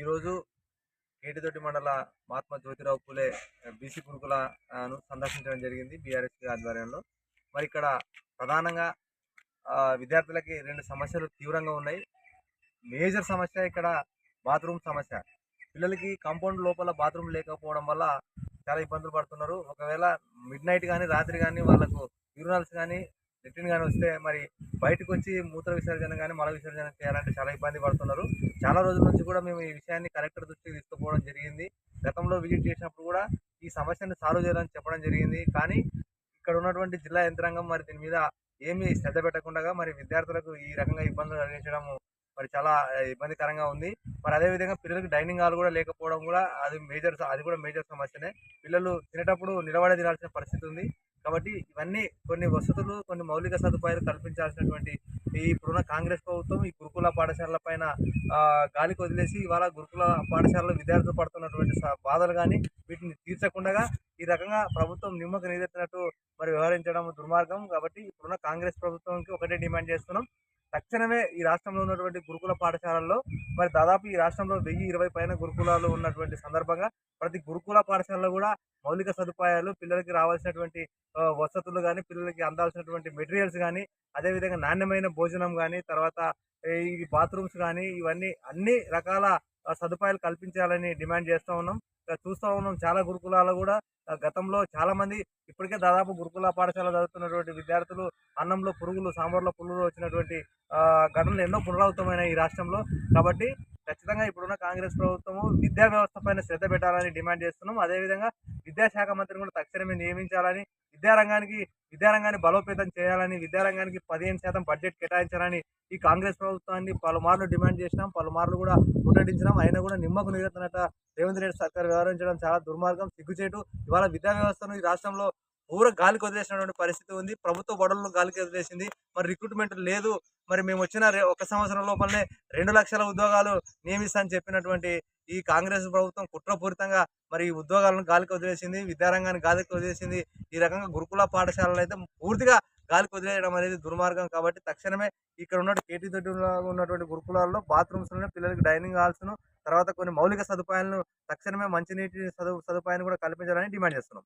ఈరోజు కేటితోటి మండల మహాత్మా జ్యోతిరావు పూలే బీసీ గురుకులను సందర్శించడం జరిగింది బీఆర్ఎస్ ఆధ్వర్యంలో. మరి ఇక్కడ ప్రధానంగా విద్యార్థులకి రెండు సమస్యలు తీవ్రంగా ఉన్నాయి. మేజర్ సమస్య ఇక్కడ బాత్రూమ్ సమస్య. పిల్లలకి కాంపౌండ్ లోపల బాత్రూమ్ లేకపోవడం వల్ల చాలా ఇబ్బందులు పడుతున్నారు. ఒకవేళ మిడ్ నైట్ కానీ రాత్రి కానీ వాళ్ళకు యూరినల్స్ కానీ లెట్రిన్ కానీ వస్తే మరి బయటకు వచ్చి మూత్ర విసర్జన కానీ మల విసర్జన చేయాలంటే చాలా ఇబ్బంది పడుతున్నారు. చాలా రోజుల నుంచి కూడా మేము ఈ విషయాన్ని కలెక్టర్ దృష్టికి తీసుకుపోవడం జరిగింది. గతంలో విజిట్ చేసినప్పుడు కూడా ఈ సమస్యను సాల్వ్ చేయాలని చెప్పడం జరిగింది. కానీ ఇక్కడ ఉన్నటువంటి జిల్లా యంత్రాంగం మరి దీని మీద ఏమీ శ్రద్ధ పెట్టకుండా మరి విద్యార్థులకు ఈ రకంగా ఇబ్బందులు కలిగించడం మరి చాలా ఇబ్బందికరంగా ఉంది. మరి అదేవిధంగా పిల్లలకు డైనింగ్ హాల్ కూడా లేకపోవడం కూడా అది మేజర్ అది కూడా మేజర్ సమస్యనే. పిల్లలు తినేటప్పుడు నిలబడే తినాల్సిన పరిస్థితి ఉంది. కాబట్టి ఇవన్నీ కొన్ని వసతులు కొన్ని మౌలిక సదుపాయాలు కల్పించాల్సినటువంటి ఈ ఇప్పుడున్న కాంగ్రెస్ ప్రభుత్వం ఈ గురుకుల పాఠశాలల పైన గాలికి వదిలేసి ఇవాళ గురుకుల పాఠశాలలో విద్యార్థులు పడుతున్నటువంటి బాధలు కానీ వీటిని తీర్చకుండా ఈ రకంగా ప్రభుత్వం నిమ్మకు నీరెత్తినట్టు మరి వ్యవహరించడం దుర్మార్గం కాబట్టి ఇప్పుడున్న కాంగ్రెస్ ప్రభుత్వంకి ఒకటే డిమాండ్ చేస్తున్నాం. తక్షణమే ఈ రాష్ట్రంలో ఉన్నటువంటి గురుకుల పాఠశాలల్లో మరి దాదాపు ఈ రాష్ట్రంలో వెయ్యి ఇరవై పైన గురుకులాలు ఉన్నటువంటి సందర్భంగా ప్రతి గురుకుల పాఠశాలలో కూడా మౌలిక సదుపాయాలు పిల్లలకి రావాల్సినటువంటి వసతులు కానీ పిల్లలకి అందాల్సినటువంటి మెటీరియల్స్ కానీ అదేవిధంగా నాణ్యమైన భోజనం కానీ తర్వాత ఈ బాత్రూమ్స్ కానీ ఇవన్నీ అన్ని రకాల సదుపాయాలు కల్పించాలని డిమాండ్ చేస్తూ ఉన్నాం. చూస్తూ ఉన్నాం చాలా గురుకులాలు కూడా. గతంలో చాలామంది ఇప్పటికే దాదాపు గురుకుల పాఠశాల చదువుతున్నటువంటి విద్యార్థులు అన్నంలో పురుగులు సాంబార్లో పురుగులు వచ్చినటువంటి ఘటనలు ఎన్నో పునరావృతమైన ఈ రాష్ట్రంలో. కాబట్టి ఖచ్చితంగా ఇప్పుడున్న కాంగ్రెస్ ప్రభుత్వము విద్యా వ్యవస్థ పైన శ్రద్ధ పెట్టాలని డిమాండ్ చేస్తున్నాం అదేవిధంగా విద్యాశాఖ మంత్రిని కూడా తక్షణమే నియమించాలని విద్యారంగానికి విద్యారంగాన్ని బలోపేతం చేయాలని విద్యారంగానికి పదిహేను శాతం బడ్జెట్ కేటాయించాలని ఈ కాంగ్రెస్ ప్రభుత్వాన్ని పలుమార్లు డిమాండ్ చేసినాం. పలుమార్లు కూడా ముట్టడించినాం అయినా కూడా నిమ్మకు నీరెత్తనట రేవంత్ రెడ్డి సర్కార్ వ్యవహరించడం చాలా దుర్మార్గం సిగ్గుచేటు. ఇవాళ విద్యా వ్యవస్థను ఈ రాష్ట్రంలో పూర గాలికి వదిలేసినటువంటి పరిస్థితి ఉంది. ప్రభుత్వ బడులను గాలికి వదిలేసింది. మరి రిక్రూట్మెంట్ లేదు. మరి మేము వచ్చిన ఒక సంవత్సరం లోపలనే రెండు లక్షల ఉద్యోగాలు నియమిస్తామని చెప్పినటువంటి ఈ కాంగ్రెస్ ప్రభుత్వం కుట్రపూరితంగా మరి ఈ ఉద్యోగాలను గాలికి వదిలేసింది. విద్యారంగాన్ని గాలికి వదిలేసింది. ఈ రకంగా గురుకుల పాఠశాలలు అయితే పూర్తిగా గాలికి వదిలేయడం అనేది దుర్మార్గం కాబట్టి తక్షణమే ఇక్కడ ఉన్న కేటీ తొట్టిలో ఉన్నటువంటి గురుకులాల్లో బాత్రూమ్స్లోనే పిల్లలకి డైనింగ్ హాల్స్ను తర్వాత కొన్ని మౌలిక సదుపాయాలను తక్షణమే మంచినీటి సదు సదుపాయాన్ని కూడా కల్పించాలని డిమాండ్ చేస్తున్నాం.